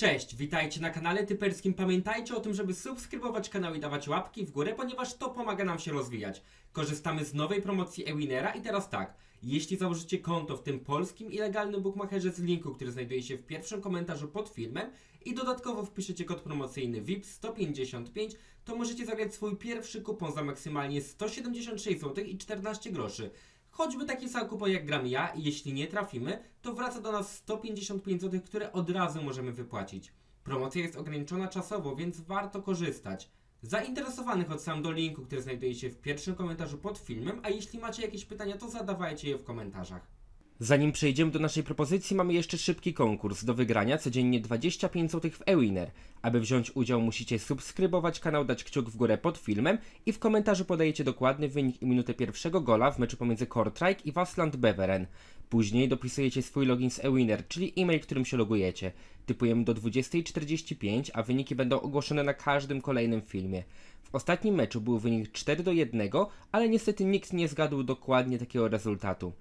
Cześć, witajcie na kanale Typerskim. Pamiętajcie o tym, żeby subskrybować kanał i dawać łapki w górę, ponieważ to pomaga nam się rozwijać. Korzystamy z nowej promocji Ewinera i teraz tak, jeśli założycie konto w tym polskim i legalnym bookmacherze z linku, który znajduje się w pierwszym komentarzu pod filmem i dodatkowo wpiszecie kod promocyjny VIP 155, to możecie zagrać swój pierwszy kupon za maksymalnie 176 zł i 14 groszy. Choćby taki sam kupon jak gram ja i jeśli nie trafimy, to wraca do nas 155 zł, które od razu możemy wypłacić. Promocja jest ograniczona czasowo, więc warto korzystać. Zainteresowanych odsyłam do linku, który znajduje się w pierwszym komentarzu pod filmem, a jeśli macie jakieś pytania, to zadawajcie je w komentarzach. Zanim przejdziemy do naszej propozycji, mamy jeszcze szybki konkurs. Do wygrania codziennie 25 zł w Ewiner. Aby wziąć udział, musicie subskrybować kanał, dać kciuk w górę pod filmem i w komentarzu podajecie dokładny wynik i minutę pierwszego gola w meczu pomiędzy Kortrijk i Wasland Beveren. Później dopisujecie swój login z Ewiner, czyli e-mail, którym się logujecie. Typujemy do 20.45, a wyniki będą ogłoszone na każdym kolejnym filmie. W ostatnim meczu był wynik 4 do 1, ale niestety nikt nie zgadł dokładnie takiego rezultatu.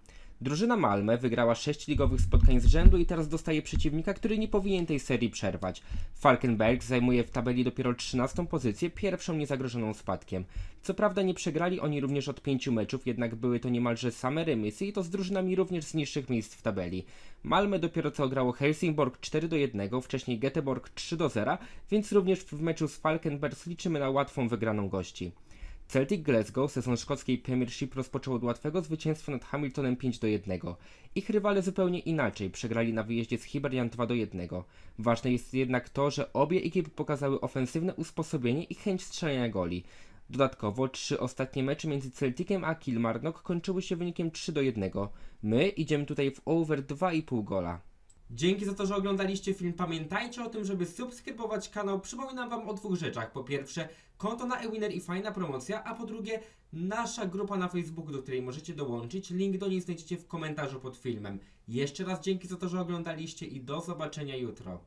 Drużyna Malmę wygrała 6 ligowych spotkań z rzędu i teraz dostaje przeciwnika, który nie powinien tej serii przerwać. Falkenberg zajmuje w tabeli dopiero 13 pozycję, pierwszą niezagrożoną spadkiem. Co prawda nie przegrali oni również od 5 meczów, jednak były to niemalże same remisy i to z drużynami również z niższych miejsc w tabeli. Malmę dopiero co grało Helsingborg 4 do 1, wcześniej Göteborg 3 do 0, więc również w meczu z Falkenberg liczymy na łatwą wygraną gości. Celtic Glasgow sezon szkockiej Premiership rozpoczął od łatwego zwycięstwa nad Hamiltonem 5 do 1. Ich rywale zupełnie inaczej, przegrali na wyjeździe z Hibernian 2 do 1. Ważne jest jednak to, że obie ekipy pokazały ofensywne usposobienie i chęć strzelania goli. Dodatkowo trzy ostatnie mecze między Celticem a Kilmarnock kończyły się wynikiem 3 do 1. My idziemy tutaj w over 2,5 gola. Dzięki za to, że oglądaliście film. Pamiętajcie o tym, żeby subskrybować kanał. Przypominam Wam o dwóch rzeczach. Po pierwsze, konto na Ewiner i fajna promocja, a po drugie, nasza grupa na Facebooku, do której możecie dołączyć. Link do niej znajdziecie w komentarzu pod filmem. Jeszcze raz dzięki za to, że oglądaliście i do zobaczenia jutro.